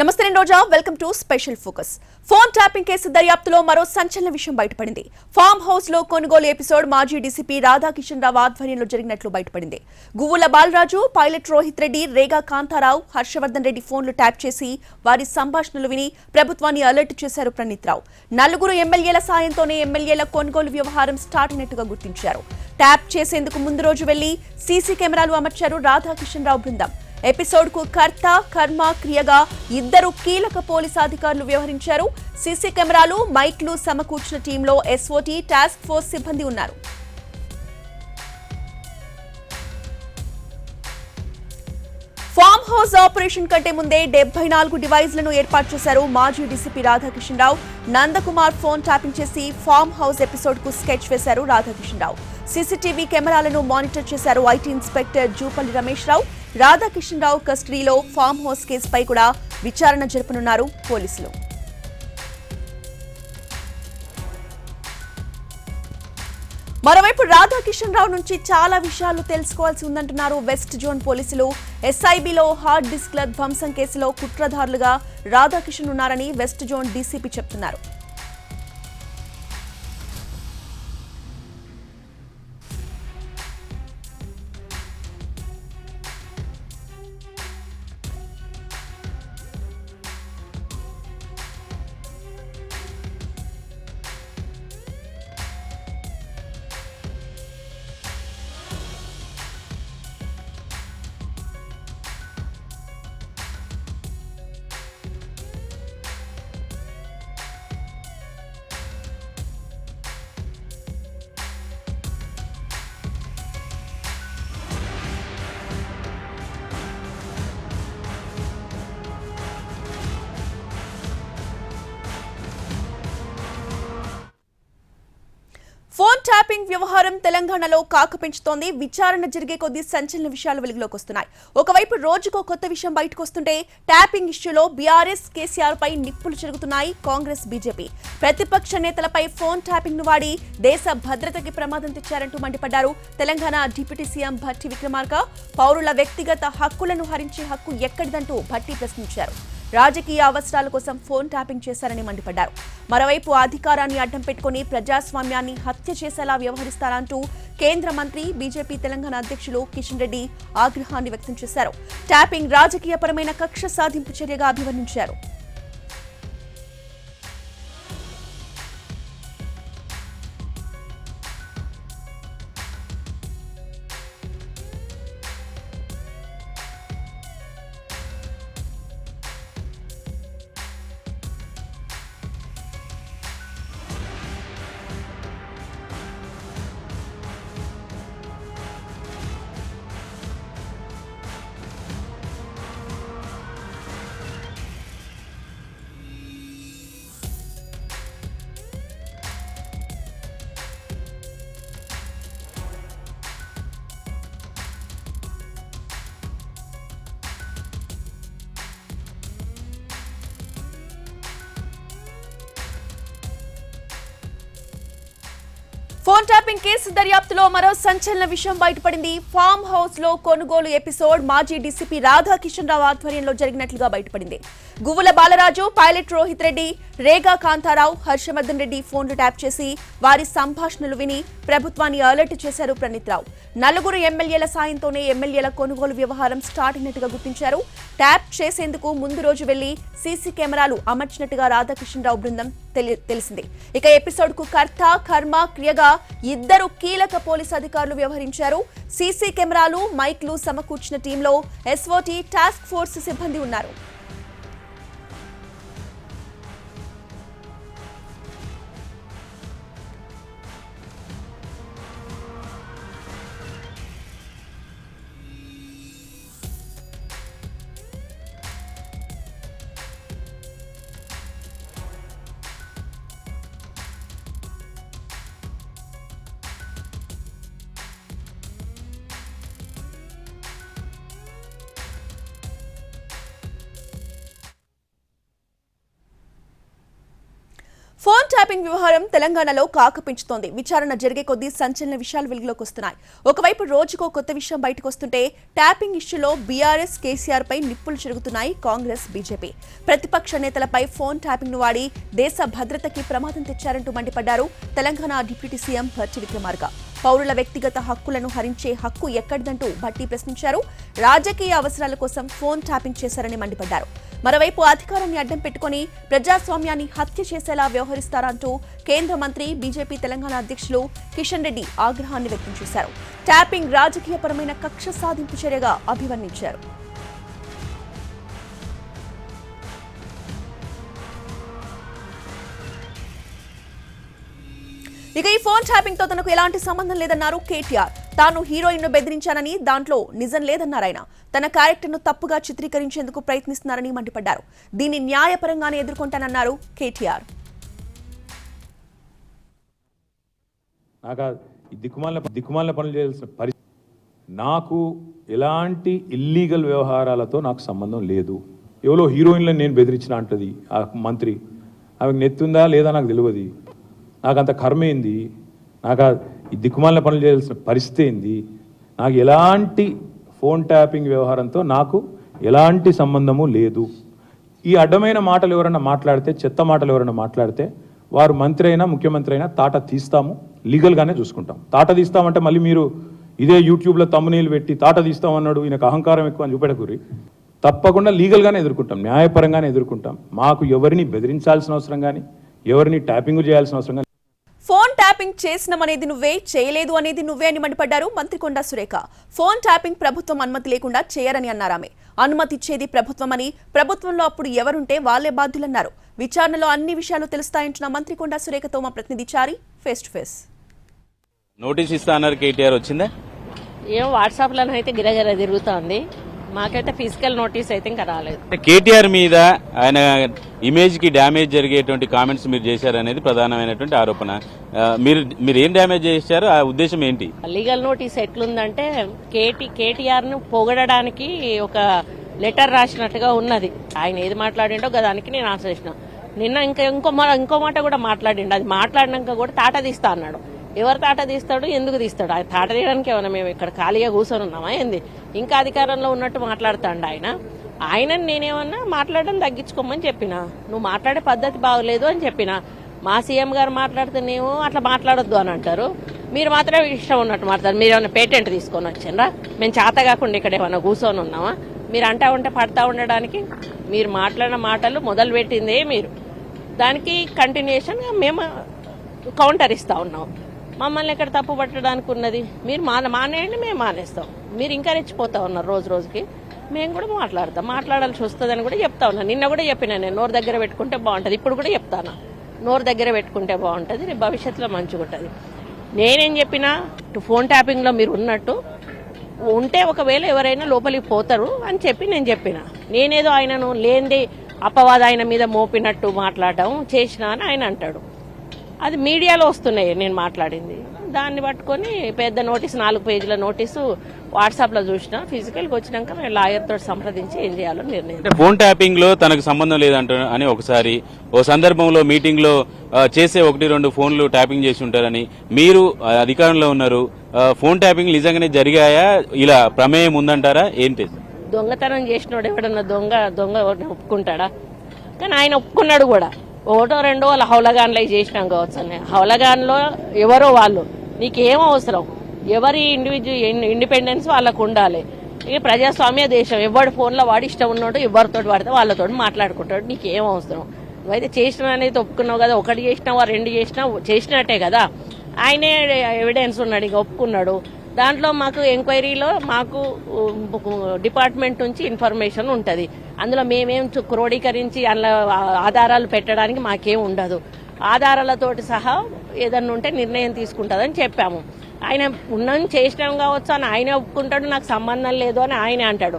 నమస్తే నేను Roja welcome to special focus. Phone tapping case దర్యాప్తులో మరో సంచలన విషయం బయటపడింది. ఫామ్ హౌస్లో కొనుగోలు ఎపిసోడ్ మాజీ డీసీపీ రాధాకిషన్ రావు ఆధ్వర్యంలో జరిగినట్లు బయటపడింది. గువ్వుల బాలరాజు పైలట్ రోహిత్ రెడ్డి రేగా కాంతారావు హర్షవర్ధన్ రెడ్డి ఫోన్లు ట్యాప్ చేసి వారి సంభాషణలు విని ప్రభుత్వాన్ని అలర్ట్ చేశారు ప్రణీత్ రావు. నలుగురు ఎమ్మెల్యేల సాయంతోనే ఎమ్మెల్యేల కొనుగోలు వ్యవహారం స్టార్ట్ అయినట్టుగా గుర్తించారు. ట్యాప్ చేసేందుకు ముందు రోజు వెళ్ళి సీసీ కెమెరాలు అమర్చారు రాధాకిషన్ రావు బృందం. ఎపిసోడ్కు కర్త కర్మ క్రియగా ఇద్దరు కీలక పోలీసు అధికారులు వ్యవహరించారు. సీసీ కెమెరాలు మైక్లు సమకూర్చిన టీంలో ఎస్ఓటీ టాస్క్ ఫోర్స్ సిబ్బంది ఉన్నారు. ఫామ్ హౌస్ ఆపరేషన్ కంటే ముందే డెబ్బై నాలుగు డివైజ్లను ఏర్పాటు చేశారు మాజీ DCP Radhakishan Rao. Nandakumar phone tapping చేసి ఫామ్ హౌస్ ఎపిసోడ్కు స్కెచ్ వేశారు రాధాకిషన్ రావు. సీసీటీవీ కెమెరాలను మానిటర్ చేశారు ఐటీ ఇన్స్పెక్టర్ జూపల్లి రమేష్ రావు. రాధాకిషన్ రావు కస్టడీలో ఫామ్ హౌస్ కేసుపై కూడా విచారణ జరపనున్నారు పోలీసులు. మరోవైపు రాధాకిషన్ రావు నుంచి చాలా విషయాలు తెలుసుకోవాల్సి ఉందంటున్నారు వెస్ట్ జోన్ పోలీసులు. ఎస్ఐబిలో హార్డ్ డిస్క్ల ధ్వంసం కేసులో కుట్రధారులుగా రాధాకిషన్ ఉన్నారని వెస్ట్ జోన్ డీసీపీ చెప్తున్నారు. కిడ్నాపింగ్ వ్యవహారం తెలంగాణలో కాక పెంచుతోంది విచారణ జరిగే కొద్దీ సంచలన విషయాలు వెలుగులోకి వస్తున్నాయి. ఒకవైపు రోజుకో కొత్త విషయం బయటకు వస్తుంటే ట్యాపింగ్ ఇష్యూలో బీఆర్ఎస్ కేసీఆర్ పై నిప్పులు చెరుగుతున్నాయి కాంగ్రెస్ బీజేపీ. ప్రతిపక్ష నేతలపై ఫోన్ ట్యాపింగ్ను వాడి దేశ భద్రతకి ప్రమాదం తెచ్చారంటూ మండిపడ్డారు తెలంగాణ డిప్యూటీ సీఎం భట్టి విక్రమార్క. పౌరుల వ్యక్తిగత హక్కులను హరించే హక్కు ఎక్కడిదంటూ భట్టి ప్రశ్నించారు. రాజకీయ అవసరాల కోసం ఫోన్ ట్యాపింగ్ చేశారని మండిపడ్డారు. మరోవైపు అధికారాన్ని అడ్డం పెట్టుకుని ప్రజాస్వామ్యాన్ని హత్య చేసేలా వ్యవహరిస్తారంటూ కేంద్ర మంత్రి బీజేపీ తెలంగాణ అధ్యక్షులు కిషన్ రెడ్డి ఆగ్రహాన్ని వ్యక్తం చేశారు. ట్యాపింగ్ రాజకీయపరమైన కక్ష సాధింపు చర్యగా అభివర్ణించారు. ఫోన్ ట్యాపింగ్ కేసు దర్యాప్తులో మరో సంచలన విషయం బయటపడింది. ఫామ్ హౌస్లో కొనుగోలు ఎపిసోడ్ మాజీ డీసీపీ రాధాకిషన్ రావు ఆధ్వర్యంలో జరిగినట్లుగా బయటపడింది. గువ్వుల బాలరాజు పైలట్ రోహిత్ రెడ్డి రేగా కాంతారావు హర్షవర్ధన్ రెడ్డి ఫోన్లు ట్యాప్ చేసి వారి సంభాషణలు విని ప్రభుత్వాన్ని అలర్ట్ చేశారు ప్రణీత్ రావు. నలుగురు ఎమ్మెల్యేల సాయంతోనే ఎమ్మెల్యేల కొనుగోలు వ్యవహారం స్టార్ట్ అయినట్టుగా గుర్తించారు. ట్యాప్ చేసేందుకు ముందు రోజు వెళ్ళి సీసీ కెమెరాలు అమర్చినట్టుగా రాధాకృష్ణరావు బృందం తెలి- తెలిసింది. ఇక ఎపిసోడ్కు కర్త కర్మ క్రియగా ఇద్దరు కీలక పోలీసు అధికారులు వ్యవహరించారు. సీసీ కెమెరాలు మైక్లు సమకూర్చిన టీంలో ఎస్ఓటీ టాస్క్ ఫోర్స్ సిబ్బంది ఉన్నారు. ఫోన్ ట్యాపింగ్ వ్యవహారం తెలంగాణలో కాక పెంచుతోంది విచారణ జరిగే కొద్దీ సంచలన విషయాలు వెలుగులోకి వస్తున్నాయి. ఒకవైపు రోజుకో కొత్త విషయం బయటకు వస్తుంటే ట్యాపింగ్ ఇష్యూలో బీఆర్ఎస్ కేసీఆర్ పై నిప్పులు చెరుగుతున్నాయి కాంగ్రెస్ బీజేపీ. ప్రతిపక్ష నేతలపై ఫోన్ ట్యాపింగ్ను వాడి దేశ భద్రతకి ప్రమాదం తెచ్చారంటూ మండిపడ్డారు తెలంగాణ డిప్యూటీ సీఎం భట్టి విక్రమార్క. పౌరుల వ్యక్తిగత హక్కులను హరించే హక్కు ఎక్కడిదంటూ భట్టి ప్రశ్నించారు. రాజకీయ అవసరాల కోసం ఫోన్ ట్యాపింగ్ చేశారని మండిపడ్డారు. మరోవైపు అధికారాన్ని అడ్డం పెట్టుకుని ప్రజాస్వామ్యాన్ని హత్య చేసేలా వ్యవహరిస్తారంటూ కేంద్ర మంత్రి బీజేపీ తెలంగాణ అధ్యక్షులు కిషన్ రెడ్డి ఆగ్రహాన్ని వ్యక్తం చేశారు. ట్యాపింగ్ రాజకీయపరమైన కక్ష సాధింపు చర్యగా అభివర్ణించారు. ఇక ఈ ఫోన్ ట్యాపింగ్తో తనకు ఎలాంటి సంబంధం లేదన్నారు కేటీఆర్. తాను హీరోయిన్ను బెదిరించానని దాంట్లో నిజం లేదన్నారు ఆయన. తన క్యారెక్టర్ను తప్పుగా చిత్రీకరించేందుకు ప్రయత్నిస్తున్నారని మండిపడ్డారు. దీన్ని న్యాయపరంగానే ఎదుర్కొంటానన్నారు కేటీఆర్. నాకు ఈ దిక్కుమాల దిక్కుమాల పనులు చేయాల్సిన పరి నాకు ఎలాంటి ఇల్లీగల్ వ్యవహారాలతో నాకు సంబంధం లేదు. ఎవరో హీరోయిన్లను నేను బెదిరించిన అంటది ఆ మంత్రి. ఆమెకు నెత్తుందా లేదా నాకు తెలియదు నాకు అంత కర్మ ఏంది? నాకు ఈ దిక్కుమాలిన పనులు చేయాల్సిన పరిస్థితి ఏంది? నాకు ఎలాంటి ఫోన్ ట్యాపింగ్ వ్యవహారంతో నాకు ఎలాంటి సంబంధము లేదు. ఈ అడ్డమైన మాటలు ఎవరైనా మాట్లాడితే చెత్త మాటలు ఎవరైనా మాట్లాడితే వారు మంత్రి అయినా ముఖ్యమంత్రి అయినా తాట తీస్తాము లీగల్గానే చూసుకుంటాం. తాట తీస్తామంటే మళ్ళీ మీరు ఇదే యూట్యూబ్లో తమ్మునీళ్ళు పెట్టి తాట తీస్తామన్నాడు ఈయనకు అహంకారం ఎక్కువ అని చూపెడకూరి. తప్పకుండా లీగల్గానే ఎదుర్కొంటాం న్యాయపరంగానే ఎదుర్కొంటాం. మాకు ఎవరిని బెదిరించాల్సిన అవసరం కానీ ఎవరిని ట్యాపింగ్ చేయాల్సిన అవసరం కానీ ఫోన్ ట్యాపింగ్ చేసినమనేది నువ్వే చేయలేదు అనేది నువ్వే అని మండిపడ్డారు మంత్రి కొండా సురేఖ. ఫోన్ ట్యాపింగ్ ప్రభుత్వం అనుమతి లేకుండా చేయరని అన్నారు ఆమె. అనుమతి ఇచ్చేది ప్రభుత్వమని ప్రభుత్వంలో అప్పుడు ఎవరుంటే వాళ్ళే బాధ్యులన్నారు. విచారణలో అన్ని విషయాలు తెలుస్తాయంటున్న మంత్రి కొండా సురేఖతో మా ప్రతినిధి Chari face to face. Notice ఇస్తా అన్నారు కేటీఆర్ వచ్చిందా? ఏం వాట్సాప్లో అయితే గిరగిర తిరుగుతోంది. మాకైతే ఫిజికల్ నోటీస్ అయితే ఇంకా రాలేదు. కేటీఆర్ మీద ఆయన ఇమేజ్కి డ్యామేజ్ జరిగేటువంటి కామెంట్స్ మీరు చేశారనేది ప్రధానమైనటువంటి ఆరోపణ. మీరు మీరు ఏం డ్యామేజ్ చేశారు? ఆ ఉద్దేశం ఏంటి? లీగల్ నోటీస్ ఎట్లుందంటే కేటీ కేటీఆర్ను పొగడడానికి ఒక లెటర్ రాసినట్టుగా ఉన్నది. ఆయన ఏది మాట్లాడిండో దానికి నేను చేసిన. నిన్న ఇంకా ఇంకో ఇంకో మాట కూడా మాట్లాడిండు. అది మాట్లాడినాక కూడా తాట తీస్తా అన్నాడు. ఎవరు తాట తీస్తాడు? ఎందుకు తీస్తాడు? ఆ తాట తీయడానికి ఏమైనా మేము ఇక్కడ ఖాళీగా కూర్చొని ఉన్నామా? ఏంది? ఇంకా అధికారంలో ఉన్నట్టు మాట్లాడుతాడు ఆయన? ఆయన నేనేమన్నా మాట్లాడడం తగ్గించుకోమని చెప్పిన? నువ్వు మాట్లాడే పద్ధతి బాగలేదు అని చెప్పిన? మా సీఎం గారు మాట్లాడితేనేమో అట్లా మాట్లాడొద్దు అని అంటారు. మీరు మాత్రమే ఇష్టం ఉన్నట్టు మాట్లాడతారు. మీరు ఏమైనా పేటెంట్ తీసుకొని వచ్చిండ్రా మేము చేత కాకుండా ఇక్కడ ఏమైనా కూర్చొని ఉన్నామా? మీరు అంటా ఉంటే పడతా ఉండడానికి మీరు మాట్లాడిన మాటలు మొదలు పెట్టిందే మీరు. దానికి కంటిన్యూషన్ మేము కౌంటర్ ఇస్తా ఉన్నాం. మమ్మల్ని ఎక్కడ తప్పు పట్టడానికి ఉన్నది? మీరు మాన మానేయండి మేము మానేస్తాం. మీరు ఇంకా రెచ్చిపోతా ఉన్నారు రోజు రోజుకి. మేము కూడా మాట్లాడతాం. మాట్లాడాల్సి వస్తుందని కూడా చెప్తా ఉన్నాను నిన్న కూడా చెప్పిన నేను నోరు దగ్గర పెట్టుకుంటే బాగుంటుంది. ఇప్పుడు కూడా చెప్తాను? నోరు దగ్గర పెట్టుకుంటే బాగుంటుంది రేపు భవిష్యత్తులో మంచిగా ఉంటుంది. నేనేం చెప్పినా ఫోన్ ట్యాపింగ్లో మీరు ఉన్నట్టు ఉంటే ఒకవేళ ఎవరైనా లోపలికి పోతారు అని చెప్పి నేను చెప్పిన. నేనేదో ఆయనను లేనిది అపవాద ఆయన మీద మోపినట్టు మాట్లాడడం చేసిన అని ఆయన అంటాడు. అది మీడియాలో వస్తున్నాయి నేను మాట్లాడింది. దాన్ని పట్టుకొని పెద్ద నోటీస్ నాలుగు పేజీల నోటీసు వాట్సాప్లో చూసిన ఫిజికల్కి వచ్చినాక మేము లాయర్తో సంప్రదించి ఏం చేయాలో నిర్ణయం ఫోన్ ట్యాపింగ్లో తనకు సంబంధం లేదంట అని ఒకసారి ఓ సందర్భంలో మీటింగ్లో చేసే ఒకటి రెండు ఫోన్లు ట్యాపింగ్ చేసి ఉంటారని మీరు అధికారంలో ఉన్నారు. ఫోన్ ట్యాపింగ్ నిజంగానే జరిగాయా? ఇలా ప్రమేయం ఉందంటారా? ఏంటి దొంగతనం చేసినోడు ఎవడన్నా దొంగ దొంగ ఒప్పుకుంటాడా? కానీ ఆయన ఒప్పుకున్నాడు కూడా. ఒకటో రెండో వాళ్ళ హౌలగాన్లో చేసినాం కావచ్చు హౌలగాన్లో ఎవరో వాళ్ళు. నీకేం అవసరం? ఎవరి ఇండివిజువల్ ఇండిపెండెన్స్ వాళ్ళకు ఉండాలి. ఇక ప్రజాస్వామ్య దేశం. ఎవరి ఫోన్లో వాడి ఇష్టం ఉన్నాడు ఎవరితో వాడితే వాళ్ళతో మాట్లాడుకుంటాడు. నీకేం అవసరం? నువ్వైతే చేసిన అనేది ఒప్పుకున్నావు కదా. ఒకటి చేసినావా రెండు చేసినావు చేసినట్టే కదా. ఆయనే ఎవిడెన్స్ ఉన్నాడు ఇక ఒప్పుకున్నాడు. దాంట్లో మాకు ఎంక్వైరీలో మాకు డిపార్ట్మెంట్ నుంచి ఇన్ఫర్మేషన్ ఉంటుంది. అందులో మేమేం క్రోడీకరించి అందులో ఆధారాలు పెట్టడానికి మాకేం ఉండదు. ఆధారాలతోటి సహా ఏదన్నా ఉంటే నిర్ణయం తీసుకుంటుందని చెప్పాము. ఆయన ఉన్నది చేసినాం కావచ్చు అని ఆయనే ఒప్పుకుంటాడు నాకు సంబంధం లేదు అని ఆయనే అంటాడు.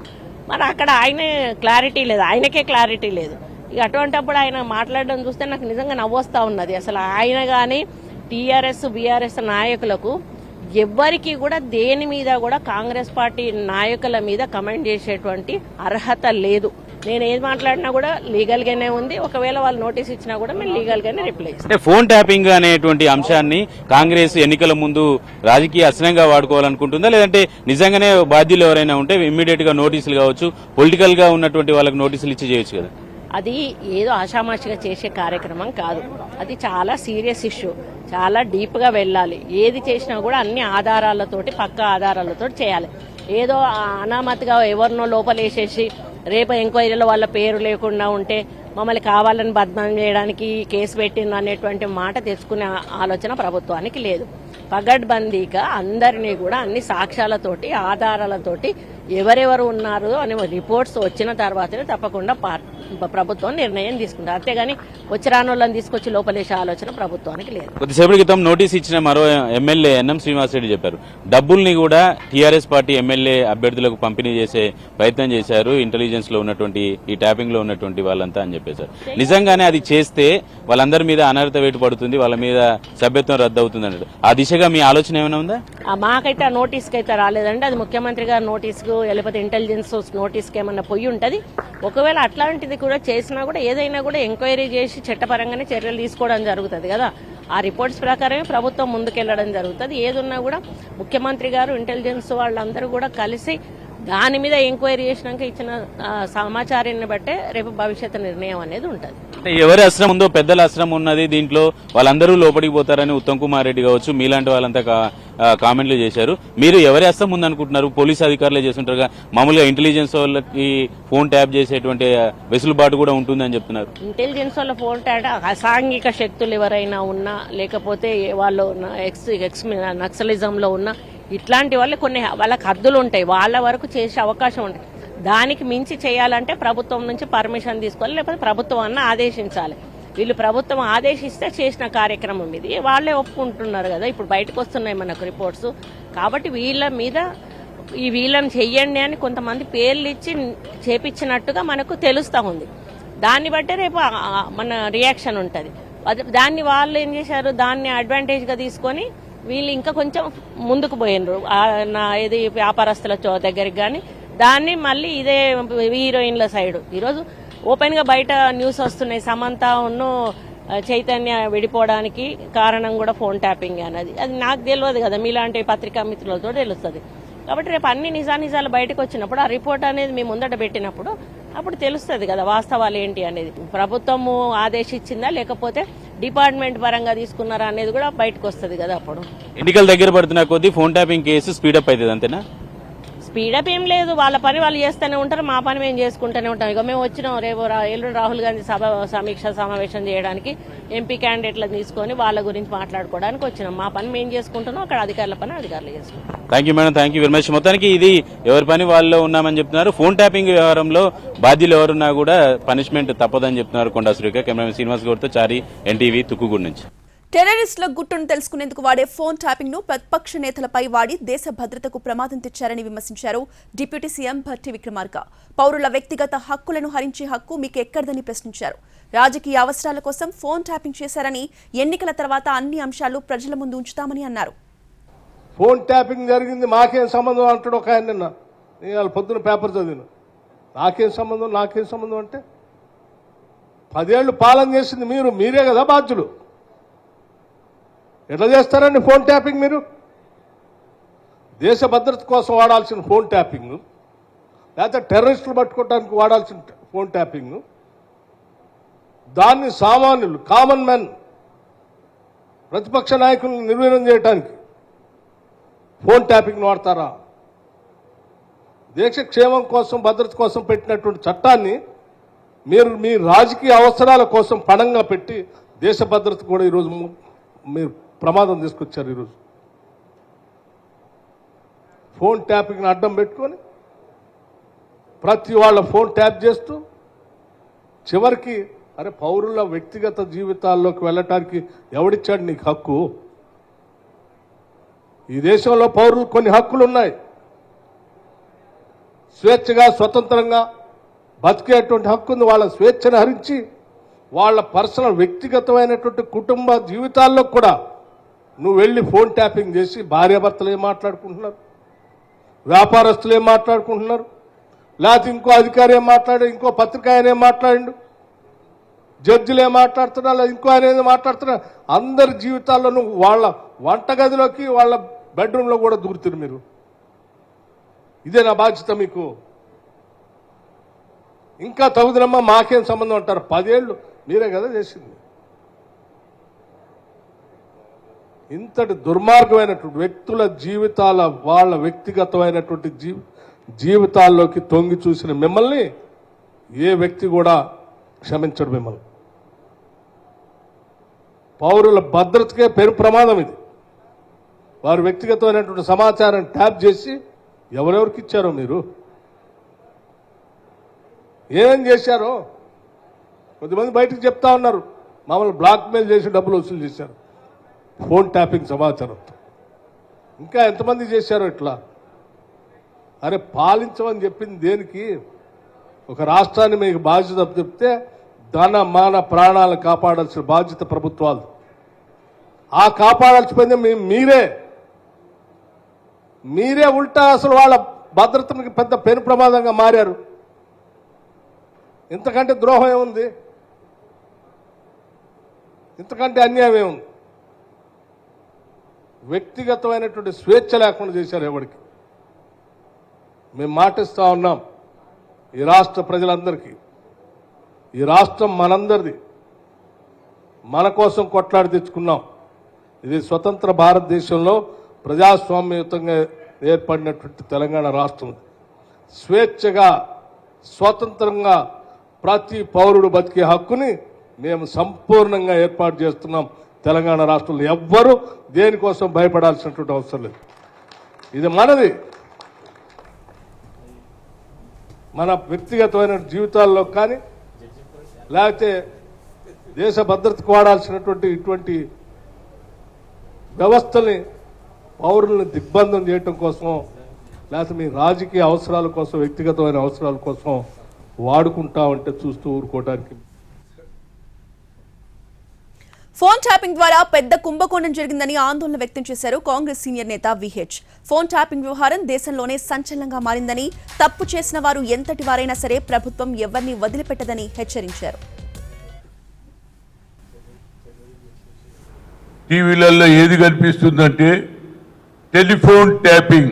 మరి అక్కడ ఆయనే క్లారిటీ లేదు ఆయనకే క్లారిటీ లేదు. ఇక అటువంటప్పుడు ఆయన మాట్లాడడం చూస్తే నాకు నిజంగా నవ్వొస్తా ఉన్నది. అసలు ఆయన కానీ టీఆర్ఎస్ బీఆర్ఎస్ నాయకులకు ఎవ్వరికి కూడా దేని మీద కూడా కాంగ్రెస్ పార్టీ నాయకుల మీద కమెంట్ చేసేటువంటి అర్హత లేదు. నేను ఏది మాట్లాడినా కూడా లీగల్గానే ఉంది. ఒకవేళ వాళ్ళు నోటీస్ ఇచ్చినా కూడా మేము లీగల్గానే రిప్లై ఇస్తాం. అంటే ఫోన్ ట్యాపింగ్ అనేటువంటి అంశాన్ని కాంగ్రెస్ ఎన్నికల ముందు రాజకీయ అస్త్రంగా వాడుకోవాలనుకుంటుందా? లేదంటే నిజంగానే బాధ్యులు ఎవరైనా ఉంటే ఇమ్మీడియట్గా నోటీసులు కావచ్చు పొలిటికల్గా ఉన్నటువంటి వాళ్ళకి నోటీసులు ఇచ్చి చేయొచ్చు కదా? అది ఏదో ఆషామాషిగా చేసే కార్యక్రమం కాదు. అది చాలా సీరియస్ ఇష్యూ చాలా డీప్గా వెళ్ళాలి. ఏది చేసినా కూడా అన్ని ఆధారాలతోటి పక్క ఆధారాలతో చేయాలి. ఏదో అనామతిగా ఎవరినో లోపలేసేసి రేపు ఎంక్వైరీలో వాళ్ళ పేరు లేకుండా ఉంటే మమ్మల్ని కావాలని బద్నాం చేయడానికి కేసు పెట్టింది అనేటువంటి మాట తెచ్చుకునే ఆలోచన ప్రభుత్వానికి లేదు. పగడ్బందీగా అందరినీ కూడా అన్ని సాక్ష్యాలతోటి ఆధారాలతోటి ఎవరెవరు ఉన్నారు అని రిపోర్ట్స్ వచ్చిన తర్వాతనే తప్పకుండా ప్రభుత్వం నిర్ణయం తీసుకుంటారు అంతేగాని వచ్చి రాని వాళ్ళని తీసుకొచ్చి లోపలేసే ఆలోచన ప్రభుత్వానికి లేదు. కొద్దిసేపటి క్రితం నోటీస్ ఇచ్చిన మరో ఎమ్మెల్యే ఎన్ఎం శ్రీనివాసరెడ్డి చెప్పారు. డబ్బుల్ని కూడా టీఆర్ఎస్ పార్టీ ఎమ్మెల్యే అభ్యర్థులకు పంపిణీ చేసే ప్రయత్నం చేశారు. ఇంటెలిజెన్స్లో ఉన్నటువంటి ఈ ట్యాపింగ్లో ఉన్నటువంటి వాళ్ళంతా అని చెప్పేశారు. నిజంగానే అది చేస్తే వాళ్ళందరి మీద అనర్హత వేటు పడుతుంది వాళ్ళ మీద సభ్యత్వం రద్దు అవుతుంది అన్నట్టు అది దిశగా మీ ఆలోచన ఏమైనా ఉందా? మాకైతే ఆ నోటీస్కి అయితే రాలేదండి. అది ముఖ్యమంత్రి గారి నోటీస్కు లేకపోతే ఇంటెలిజెన్స్ నోటీస్కి ఏమన్నా పొయ్యి ఉంటుంది. ఒకవేళ అట్లాంటిది కూడా చేసినా కూడా ఏదైనా కూడా ఎంక్వైరీ చేసి చట్టపరంగానే చర్యలు తీసుకోవడం జరుగుతుంది కదా. ఆ రిపోర్ట్స్ ప్రకారమే ప్రభుత్వం ముందుకెళ్ళడం జరుగుతుంది. ఏదున్నా కూడా ముఖ్యమంత్రి గారు ఇంటెలిజెన్స్ వాళ్ళందరూ కూడా కలిసి దాని మీద ఎంక్వైరీ చేసినాక ఇచ్చిన సమాచారాన్ని బట్టే రేపు భవిష్యత్తు నిర్ణయం అనేది ఉంటుంది. అంటే ఎవరి అస్త్రం ఉందో పెద్దల అస్త్రం ఉన్నది దీంట్లో వాళ్ళందరూ లోపలికి పోతారని ఉత్తమ్ కుమార్ రెడ్డి కావచ్చు మీలాంటి వాళ్ళంతా కామెంట్లు చేశారు. మీరు ఎవరి అస్త్రం ఉందనుకుంటున్నారు? పోలీస్ అధికారులే చేస్తుంటారు మామూలుగా ఇంటెలిజెన్స్ వాళ్ళకి ఫోన్ ట్యాప్ చేసేటువంటి వెసులుబాటు కూడా ఉంటుందని చెప్తున్నారు. ఇంటెలిజెన్స్ వాళ్ళ ఫోన్ టాట అసాంఘిక శక్తులు ఎవరైనా ఉన్నా లేకపోతే వాళ్ళు ఎక్స్ ఎక్స్ నక్సలిజంలో ఉన్న ఇట్లాంటి వాళ్ళు కొన్ని వాళ్ళకి హద్దులు ఉంటాయి. వాళ్ళ వరకు చేసే అవకాశం ఉంటుంది దానికి మించి చేయాలంటే ప్రభుత్వం నుంచి పర్మిషన్ తీసుకోవాలి లేకపోతే ప్రభుత్వం అన్న ఆదేశించాలి. వీళ్ళు ప్రభుత్వం ఆదేశిస్తే చేసిన కార్యక్రమం ఇది. వాళ్ళే ఒప్పుకుంటున్నారు కదా. ఇప్పుడు బయటకు వస్తున్నాయి మనకు రిపోర్ట్స్. కాబట్టి వీళ్ళ మీద ఈ వీళ్ళని చెయ్యండి అని కొంతమంది పేర్లు ఇచ్చి చేపించినట్టుగా మనకు తెలుస్తూ ఉంది. దాన్ని బట్టే రేపు మన రియాక్షన్ ఉంటుంది. దాన్ని వాళ్ళు ఏం చేశారు? దాన్ని అడ్వాంటేజ్గా తీసుకొని వీళ్ళు ఇంకా కొంచెం ముందుకు పోయినరు. నా ఇది వ్యాపారస్తుల చో- దగ్గరికి కానీ దాన్ని మళ్ళీ ఇదే హీరోయిన్ల సైడ్. ఈరోజు ఓపెన్గా బయట న్యూస్ వస్తున్నాయి. సమంత ఉన్ను చైతన్య విడిపోవడానికి కారణం కూడా ఫోన్ ట్యాపింగ్ అన్నది. అది నాకు తెలియదు కదా. మీలాంటి పత్రికా మిత్రులతో తెలుస్తుంది. కాబట్టి రేపు అన్ని నిజానిజాలు బయటకు వచ్చినప్పుడు ఆ రిపోర్ట్ అనేది మేము ముందట పెట్టినప్పుడు అప్పుడు తెలుస్తుంది కదా వాస్తవాలు ఏంటి అనేది. ప్రభుత్వము ఆదేశించిందా లేకపోతే డిపార్ట్మెంట్ పరంగా తీసుకున్నారా అనేది కూడా బయటకు వస్తుంది కదా అప్పుడు. ఎన్నికల దగ్గర పడుతున్న కొద్దీ ఫోన్ ట్యాపింగ్ కేసు స్పీడప్ అవుతుంది అంతేనా? స్పీడప్ ఏం లేదు. వాళ్ళ పని వాళ్ళు చేస్తూనే ఉంటారు మా పని మేము చేసుకుంటూనే ఉంటాం. ఇక మేము వచ్చినాం రేపు ఎల్లుడు ఎల్లుండి రాహుల్ గాంధీ సభ సమీక్ష సమావేశం చేయడానికి ఎంపీ క్యాండిడేట్లను తీసుకొని వాళ్ళ గురించి మాట్లాడుకోవడానికి వచ్చినాం. మా పని మేము చేసుకుంటున్నాం అక్కడ అధికారుల పని అధికారులు చేసుకుంటాం thank you madam thank you very much మొత్తానికి ఇది ఎవరి పని వాళ్ళు ఉన్నామని చెప్తున్నారు. ఫోన్ ట్యాపింగ్ వ్యవహారంలో బాధ్యులు ఎవరున్నా కూడా పనిష్మెంట్ తప్పదని చెప్తున్నారు కొండా సురేఖ. కెమెరామెన్ శ్రీనివాస్ గౌడ్తో చారి ఎన్టీవీ తుక్కుగూడు నుంచి. టెర్రరిస్టుల గుట్టును తెలుసుకునేందుకు వాడే ఫోన్ ట్యాపింగ్ను ప్రతిపక్ష నేతలపై వాడి దేశ భద్రతకు ప్రమాదం తెచ్చారని విమర్శించారు డిప్యూటీ సీఎం భట్టి విక్రమార్క. పౌరుల వ్యక్తిగత హక్కులను హరించే హక్కు మీకు ఎక్కడదని ప్రశ్నించారు. రాజకీయ అవసరాల కోసం ఫోన్ ట్యాపింగ్ చేశారని ఎన్నికల తర్వాత అన్ని అంశాలు ప్రజల ముందు ఉంచుతామని అన్నారు. ఫోన్ ట్యాపింగ్ జరిగింది మాకేం సంబంధం అంటాడు ఒక ఆయన నిన్న. నేను పొద్దున పేపర్ చదివాను. నాకేం సంబంధం నాకేం సంబంధం అంటే? పదేళ్ళు పాలన చేసింది మీరు మీరే కదా బాధ్యులు. ఎట్లా చేస్తారండి ఫోన్ ట్యాపింగ్ మీరు? దేశ భద్రత కోసం వాడాల్సిన ఫోన్ ట్యాపింగ్ లేకపోతే టెర్రరిస్టులు పట్టుకోవడానికి వాడాల్సిన ఫోన్ ట్యాపింగ్ దాన్ని సామాన్యులు కామన్ మెన్ ప్రతిపక్ష నాయకులను నిర్వీర్యం చేయడానికి ఫోన్ ట్యాపింగ్ వాడతారా? దేశ క్షేమం కోసం భద్రత కోసం పెట్టినటువంటి చట్టాన్ని మీరు మీ రాజకీయ అవసరాల కోసం పణంగా పెట్టి దేశ భద్రత కూడా ఈరోజు మీరు ప్రమాదం తీసుకొచ్చారు ఈరోజు. ఫోన్ ట్యాపింగ్ని అడ్డం పెట్టుకొని ప్రతి వాళ్ళ ఫోన్ ట్యాప్ చేస్తూ చివరికి అరే పౌరుల వ్యక్తిగత జీవితాల్లోకి వెళ్ళటానికి ఎవడిచ్చాడు నీకు హక్కు? ఈ దేశంలో పౌరులు కొన్ని హక్కులు ఉన్నాయి స్వేచ్ఛగా స్వతంత్రంగా బతికేటువంటి హక్కు ఉంది. వాళ్ళ స్వేచ్ఛను హరించి వాళ్ళ పర్సనల్ వ్యక్తిగతమైనటువంటి కుటుంబ జీవితాల్లో కూడా నువ్వు వెళ్ళి ఫోన్ ట్యాపింగ్ చేసి భార్యాభర్తలు ఏం మాట్లాడుకుంటున్నారు? వ్యాపారస్తులు ఏం మాట్లాడుకుంటున్నారు? లేకపోతే ఇంకో అధికారి ఏం మాట్లాడాడు ఇంకో పత్రిక ఆయన ఏం మాట్లాడిండు? జడ్జిలు ఏం మాట్లాడుతున్నా ఇంకో ఆయన ఏం మాట్లాడుతున్నా అందరి జీవితాల్లో నువ్వు వాళ్ళ వంటగదిలోకి వాళ్ళ బెడ్రూమ్లో కూడా దూరుతున్నారు మీరు. ఇదే నా బాధ్యత మీకు. ఇంకా తగుదనమ్మా మాకేం సంబంధం అంటారు? పదేళ్ళు మీరే కదా చేసింది. ఇంతటి దుర్మార్గమైనటువంటి వ్యక్తుల జీవితాల వాళ్ళ వ్యక్తిగతమైనటువంటి జీ జీవితాల్లోకి తొంగి చూసిన మిమ్మల్ని ఏ వ్యక్తి కూడా క్షమించడు మిమ్మల్ని. పౌరుల భద్రతకే పెరు ప్రమాదం ఇది. వారి వ్యక్తిగతమైనటువంటి సమాచారాన్ని ట్యాప్ చేసి ఎవరెవరికి ఇచ్చారో మీరు? ఏం చేశారో? కొద్దిమంది బయటకు చెప్తా ఉన్నారు. మామూలు బ్లాక్మెయిల్ చేసి డబ్బులు వసూలు చేశారు. ఫోన్ ట్యాపింగ్ సమాచారంతో ఇంకా ఎంతమంది చేశారో ఇట్లా? అరే పాలించమని చెప్పింది దేనికి? ఒక రాష్ట్రాన్ని మీకు బాధ్యత చెప్తే ధన మాన ప్రాణాలను కాపాడాల్సిన బాధ్యత ప్రభుత్వాలు ఆ కాపాడాల్సిపోయింది మీ మీరే. మీరే ఉల్టా అసలు వాళ్ళ భద్రతకి పెద్ద పెను ప్రమాదంగా మారారు. ఇంతకంటే ద్రోహం ఏముంది? ఇంతకంటే అన్యాయం ఏముంది? వ్యక్తిగతమైనటువంటి స్వేచ్ఛ లేకుండా చేశారు ఎవరికి? మేము మాటిస్తూ ఉన్నాం. ఈ రాష్ట్ర ప్రజలందరికీ ఈ రాష్ట్రం మనందరిది మన కోసం కొట్లాడి తెచ్చుకున్నాం. ఇది స్వతంత్ర భారతదేశంలో ప్రజాస్వామ్యయుతంగా ఏర్పడినటువంటి తెలంగాణ రాష్ట్రం. స్వేచ్ఛగా స్వతంత్రంగా ప్రతి పౌరుడు బతికే హక్కుని మేము సంపూర్ణంగా ఏర్పాటు చేస్తున్నాం. తెలంగాణ రాష్ట్రంలో ఎవ్వరూ దేనికోసం భయపడాల్సినటువంటి అవసరం లేదు. ఇది మనది. మన వ్యక్తిగతమైన జీవితాల్లో కానీ లేకపోతే దేశ భద్రతకు వాడాల్సినటువంటి ఇటువంటి వ్యవస్థల్ని పౌరులను దిగ్బంధం చేయటం కోసం లేకపోతే మీ రాజకీయ అవసరాల కోసం వ్యక్తిగతమైన అవసరాల కోసం వాడుకుంటా ఉంటే చూస్తూ ఊరుకోవడానికి ఫోన్ ట్యాపింగ్ ద్వారా పెద్ద కుంభకోణం జరిగిందని ఆందోళన వ్యక్తం చేశారు కాంగ్రెస్ సీనియర్ నేత విహెచ్. ఫోన్ ట్యాపింగ్ వ్యవహారం దేశంలోనే సంచలనంగా మారిందని తప్పు చేసిన వారు ఎంతటి వారైనా సరే ప్రభుత్వం ఎవరిని వదిలిపెట్టదని హెచ్చరించారు. టీవీలలో ఏది కనిపిస్తుందంటే టెలిఫోన్ ట్యాపింగ్.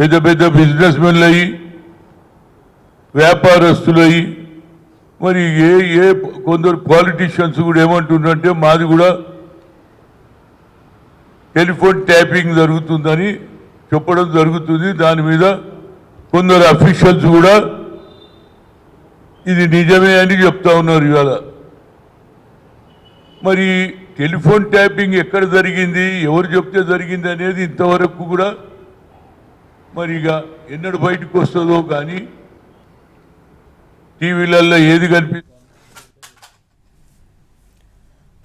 పెద్ద పెద్ద బిజినెస్ మెన్లు అయ్యి వ్యాపారస్తులు అయ్యి మరి ఏ ఏ కొందరు పాలిటీషియన్స్ కూడా ఏమంటున్నారంటే మాది కూడా టెలిఫోన్ ట్యాపింగ్ జరుగుతుందని చెప్పడం జరుగుతుంది. దాని మీద కొందరు అఫీషియల్స్ కూడా ఇది నిజమే అని చెప్తా ఉన్నారు ఇవాళ. మరి టెలిఫోన్ ట్యాపింగ్ ఎక్కడ జరిగింది ఎవరు చెప్తే జరిగింది అనేది ఇంతవరకు కూడా మరి ఇక ఎన్నడు బయటకు వస్తుందో కానీ టీవీలలో ఏది కనిపి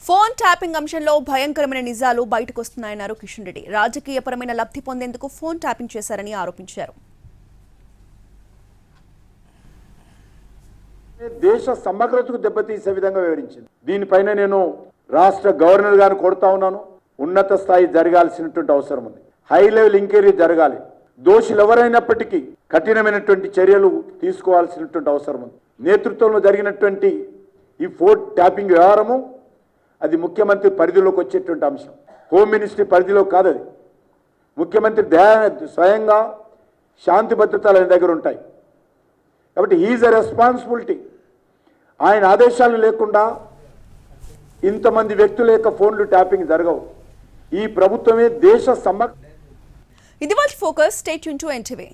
ఫోన్ ట్యాపింగ్ అంశంలో భయంకరమైన నిజాలు బయటకు వస్తున్నాయన్నారు కిషన్ రెడ్డి. రాజకీయపరమైన లబ్ధి పొందేందుకు ఫోన్ ట్యాపింగ్ చేశారని ఆరోపించారు. దేశ సమగ్రతకు దెబ్బతీసే విధంగా వివరించింది. దీనిపైన నేను రాష్ట్ర గవర్నర్ గారిని కొడతా ఉన్నాను. ఉన్నత స్థాయి జరగాల్సినటువంటి అవసరం ఉంది. హై లెవెల్ ఎంక్వైరీ జరగాలి. దోషులు ఎవరైనప్పటికీ కఠినమైనటువంటి చర్యలు తీసుకోవాల్సినటువంటి అవసరం ఉంది. నేతృత్వంలో జరిగినటువంటి ఈ ఫోన్ ట్యాపింగ్ వ్యవహారము అది ముఖ్యమంత్రి పరిధిలోకి వచ్చేటువంటి అంశం. హోమ్ మినిస్ట్రీ పరిధిలో కాదు అది. ముఖ్యమంత్రి స్వయంగా శాంతి భద్రతలు ఆయన దగ్గర ఉంటాయి. కాబట్టి ఈజ్ అ రెస్పాన్సిబిలిటీ. ఆయన ఆదేశాలు లేకుండా ఇంతమంది వ్యక్తుల యొక్క ఫోన్లు ట్యాపింగ్ జరగవు. ఈ ప్రభుత్వమే దేశ సమ ఇది వాళ్ళ ఫోకస్ స్టేట్ యూన్ టు ఎన్టీవీ